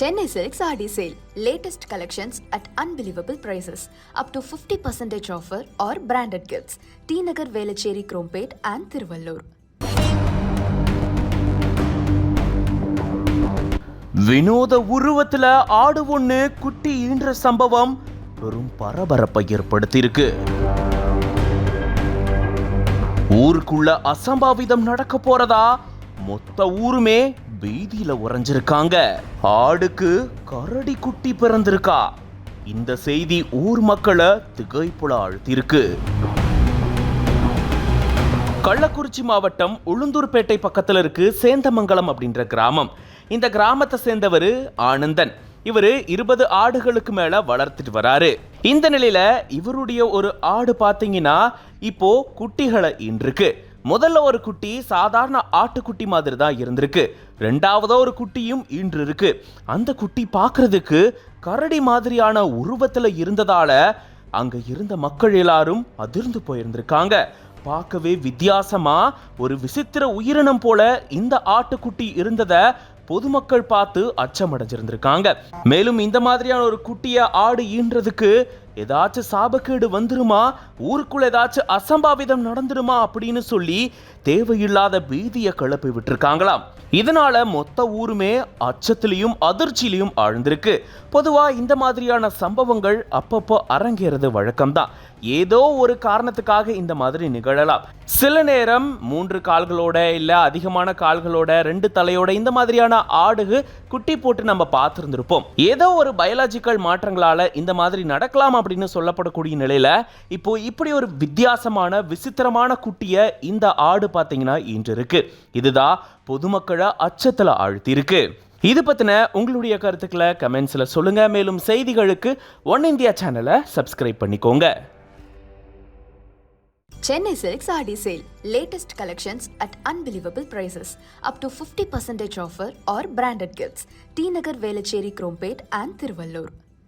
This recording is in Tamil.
Chennai silks Aadi sale latest collections at unbelievable prices up to fifty percentage offer or branded gifts T Nagar Velachery Chromepet and Tiruvallur வினோத உருவத்துல ஆடு ஒண்ணு குட்டி ஈன்ற சம்பவம் பெரும் பரபரப்பை ஏற்படுத்தியிருக்கு ஊருக்குள்ள அசம்பாவிதம் நடக்க போறதா மொத்த ஊருமே பீதியில உறைஞ்சிருக்காங்க. ஆடுக்கு கரடி குட்டி பிறந்திருக்கா. இந்த செய்தி ஊர் மக்களை திகைப்புல ஆழ்த்திருக்கு கள்ளக்குறிச்சி மாவட்டம் உளுந்தூர்பேட்டை பக்கத்தில் இருக்கு சேந்தமங்கலம் அப்படின்ற கிராமம். இந்த கிராமத்தை சேர்ந்தவர் ஆனந்தன். இவர் இருபது ஆடுகளுக்கு மேல வளர்த்துட்டு வராரு. இந்த நிலையில இவருடைய ஒரு ஆடு பார்த்தீங்கன்னா இப்போ குட்டிகளை ஈன்றிருக்கு. முதல்ல ஒரு குட்டி சாதாரண ஆட்டுக்குட்டி மாதிரி தான் இருந்திருக்கு. ரெண்டாவதோ ஒரு குட்டியும் ஈன்று இருக்கு. அந்த குட்டி பார்க்கறதுக்கு கரடி மாதிரியான உருவத்துல இருந்ததால அங்க இருந்த மக்கள் எல்லாரும் அதிர்ந்து போயிருந்திருக்காங்க. பார்க்கவே வித்தியாசமா ஒரு விசித்திர உயிரினம் போல இந்த ஆட்டுக்குட்டி இருந்தத பொதுமக்கள் பார்த்து அச்சமடைஞ்சிருந்திருக்காங்க. மேலும் இந்த மாதிரியான ஒரு குட்டியை ஆடு ஈன்றதுக்கு ஏதாச்சும் சாபக்கேடு வந்துருமா? ஊருக்குள்ள ஏதாச்சும் அசம்பாவிதம் நடந்துருமா அப்படின்னு சொல்லி தேவையில்லாத பீதியை கிளப்பி விட்டுருக்காங்களாம். இதனால மொத்த ஊருமே அச்சத்திலையும் அதிர்ச்சியிலையும் ஆழ்ந்திருக்கு. பொதுவா இந்த மாதிரியான சம்பவங்கள் அப்பப்போ அரங்கேறது வழக்கம்தான். ஏதோ ஒரு காரணத்துக்காக இந்த மாதிரி நிகழலாம். சில நேரம் மூன்று கால்களோட இல்ல அதிகமான கால்களோட ரெண்டு தலையோட இந்த மாதிரியான ஆடுகு குட்டி போட்டு நம்ம பார்த்துருந்துருப்போம். ஏதோ ஒரு பயாலஜிக்கல் மாற்றங்களால இந்த மாதிரி நடக்கலாம் அப்படின்னு சொல்லப்படக்கூடிய நிலையில இப்போ இப்படி ஒரு வித்தியாசமான விசித்திரமான குட்டிய இந்த ஆடு பார்த்தீங்கன்னா இன்று இருக்கு இதுதான் பொதுமக்களை அச்சத்துல ஆழ்த்தியிருக்கு இது பத்தின உங்களுடைய கருத்துக்களை கமெண்ட்ஸில் சொல்லுங்க மேலும் செய்திகளுக்கு ஒன் இந்தியா சேனலை சப்ஸ்கிரைப் பண்ணிக்கோங்க Chennai Silks RD sale latest collections at unbelievable prices. Up to 50% offer or branded gifts. T Nagar Velachery Krompet and Thiruvallur.